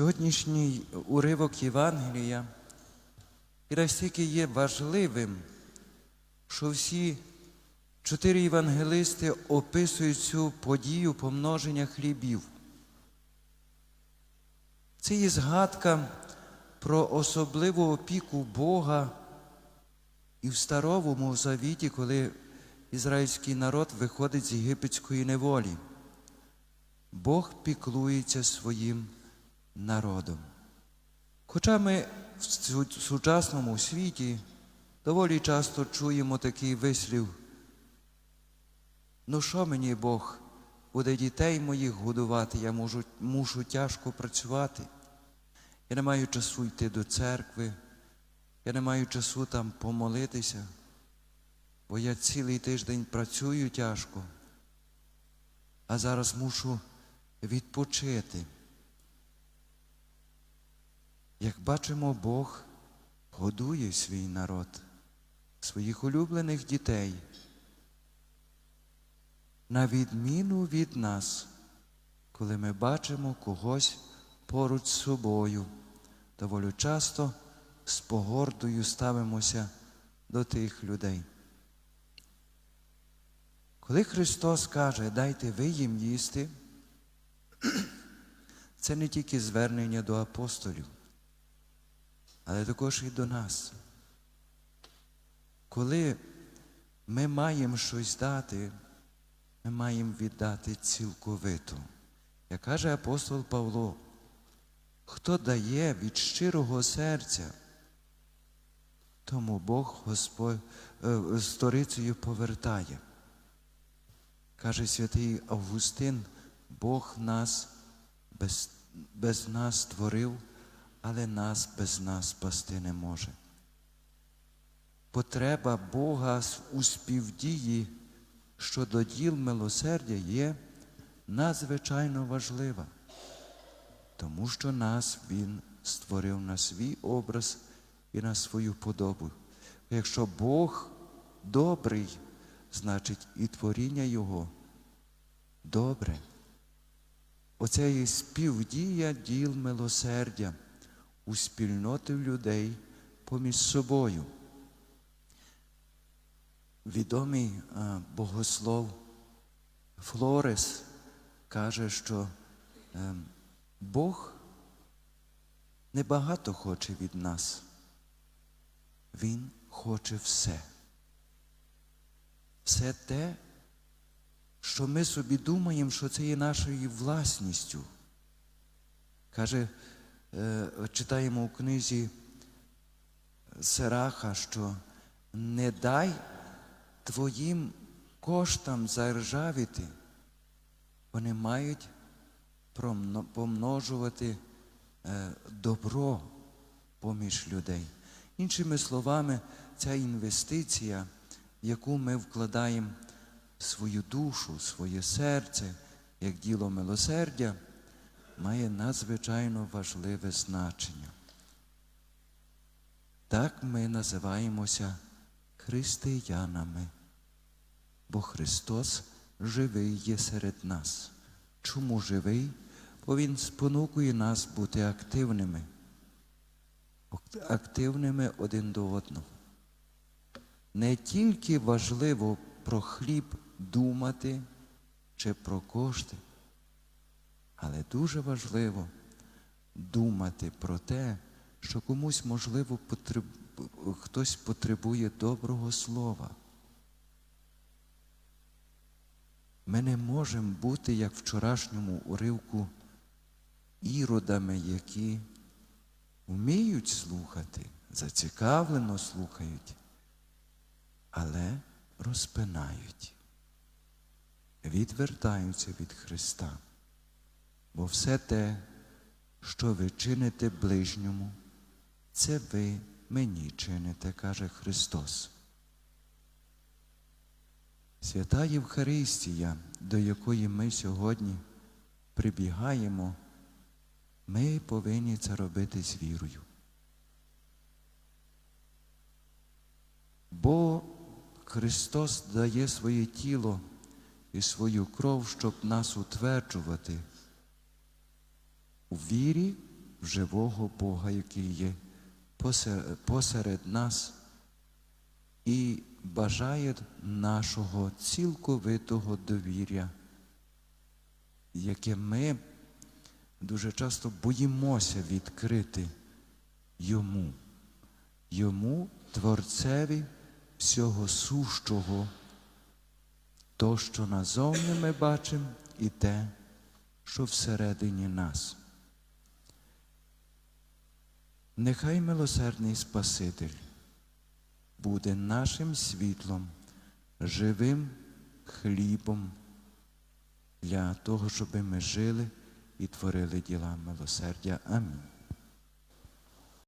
Сьогоднішній уривок Євангелія і настільки є важливим, що всі чотири євангелисти описують цю подію помноження хлібів. Це є згадка про особливу опіку Бога і в Старовому Завіті, коли ізраїльський народ виходить з єгипетської неволі. Бог піклується своїм народом. Хоча ми в сучасному світі доволі часто чуємо такий вислів, ну що мені Бог буде дітей моїх годувати, я можу, мушу тяжко працювати. Я не маю часу йти до церкви, я не маю часу там помолитися, бо я цілий тиждень працюю тяжко, а зараз мушу відпочити. Як бачимо, Бог годує свій народ, своїх улюблених дітей. На відміну від нас, коли ми бачимо когось поруч з собою, доволі часто з погордою ставимося до тих людей. Коли Христос каже, дайте ви їм їсти, це не тільки звернення до апостолів, але також і до нас. Коли ми маємо щось дати, ми маємо віддати цілковито. Як каже апостол Павло, хто дає від щирого серця, тому Бог Господь е, сторицею повертає. Каже святий Августин, Бог нас без, без нас створив, але нас без нас спасти не може. Потреба Бога у співдії щодо діл милосердя є надзвичайно важлива, тому що нас Він створив на свій образ і на свою подобу. Якщо Бог добрий, значить і творіння Його добре. Оце є співдія діл милосердя у спільноти людей поміж собою. Відомий а, богослов Флорес каже, що е, Бог небагато хоче від нас. Він хоче все. Все те, що ми собі думаємо, що це є нашою власністю. Каже, е, читаємо у книзі Сераха, що не дай твоїм коштам заржавіти, вони мають помножувати е, добро поміж людей. Іншими словами, ця інвестиція, в яку ми вкладаємо свою душу, своє серце, як діло милосердя, має надзвичайно важливе значення. Так ми називаємося християнами, бо Христос живий є серед нас. Чому живий? Бо Він спонукує нас бути активними, активними один до одного. Не тільки важливо про хліб думати чи про кошти, але дуже важливо думати про те, що комусь, можливо, потреб... хтось потребує доброго слова. Ми не можемо бути, як вчорашньому уривку, іродами, які вміють слухати, зацікавлено слухають, але розпинають, відвертаються від Христа. Бо все те, що ви чините ближньому, це ви мені чините, каже Христос. Свята Євхаристія, до якої ми сьогодні прибігаємо, ми повинні це робити з вірою. Бо Христос дає своє тіло і свою кров, щоб нас утверджувати у вірі в живого Бога, який є посеред нас і бажає нашого цілковитого довір'я, яке ми дуже часто боїмося відкрити йому, йому, Творцеві всього сущого, то, що назовні ми бачимо, і те, що всередині нас. Нехай милосердний Спаситель буде нашим світлом, живим хлібом для того, щоб ми жили і творили діла милосердя. Амінь.